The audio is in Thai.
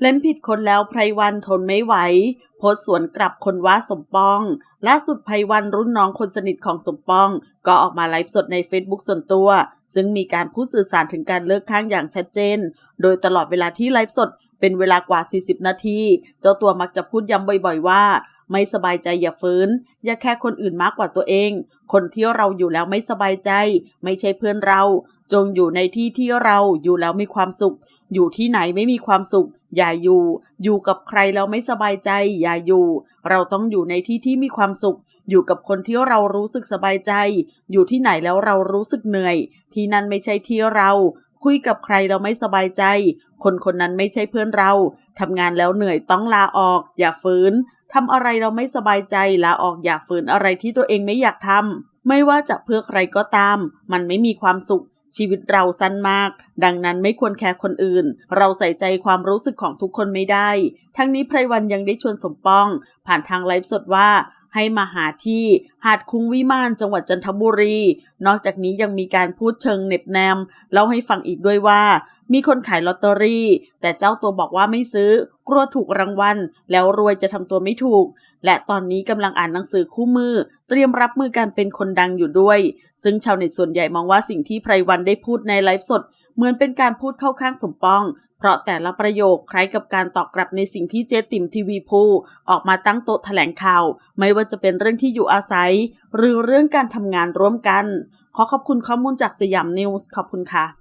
เล่นผิดคนแล้วไพรวันทนไม่ไหวโพสสวนกลับคนว่าสมปองล่าสุดไพรวันรุ่นน้องคนสนิทของสมปอง ก็ออกมาไลฟ์สดใน Facebook ส่วนตัว ซึ่งมีการพูดสื่อสารถึงการเลิกข้างอย่างชัดเจน โดยตลอดเวลาที่ไลฟ์สดเป็นเวลากว่า 40 นาที เจ้าตัวมักจะพูดย้ำบ่อยๆว่า ไม่สบายใจอย่าฟื้น อย่าแค่คนอื่นมากกว่าตัวเอง คนที่เราอยู่แล้วไม่สบายใจ ไม่ใช่เพื่อนเรา จงอยู่ในที่ที่เราอยู่แล้วมีความสุข อยู่ที่ไหนไม่มีความสุข อย่าอยู่ อยู่กับใครแล้วไม่สบายใจ อย่าอยู่ เราต้องอยู่ในที่ที่มีความสุข อยู่กับคนที่เรารู้สึกสบายใจ อยู่ที่ไหนแล้วเรารู้สึกเหนื่อย ที่นั่นไม่ใช่ที่เรา คุยกับใครเราไม่สบายใจ คนคนนั้นไม่ใช่เพื่อนเรา ทำงานแล้วเหนื่อยต้องลาออก อย่าฝืนทำอะไรเราไม่สบายใจลาออกอย่าฝืนอะไรที่ตัวเองไม่อยากทำไม่ว่าจะเพื่อใครก็ตาม มันไม่มีความสุข ชีวิตเราสั้นมาก ดังนั้นไม่ควรแคร์คนอื่น เราใส่ใจความรู้สึกของทุกคนไม่ได้ ทั้งนี้ไพรวันยังได้ชวนสมปอง ผ่านทางไลฟ์สดว่า ให้มาหาที่หาดคุ้งวิมานจังหวัดจันทบุรี นอกจากนี้ยังมีการพูดเชิงเน็บแนมเล่าให้ฟังอีกด้วยว่า มีคนขายลอตเตอรี่ แต่เจ้าตัวบอกว่าไม่ซื้อกลัวถูกรางวัล แล้วรวยจะทำตัวไม่ถูก และตอนนี้กำลังอ่านหนังสือคู่มือ เตรียมรับมือการเป็นคนดังอยู่ด้วย ซึ่งชาวเน็ตส่วนใหญ่มองว่าสิ่งที่ไพรวันได้พูดในไลฟ์สด เหมือนเป็นการพูดเข้าข้างสมปอง เพราะแต่ละประโยคคล้ายกับการตอบกลับในสิ่งที่เจ๊ติ๋มทีวีพูออกมาตั้งโต๊ะแถลงข่าว ไม่ว่าจะเป็นเรื่องที่อยู่อาศัย หรือเรื่องการทำงานร่วมกัน ขอขอบคุณข้อมูลจากสยามนิวส์ขอบคุณค่ะ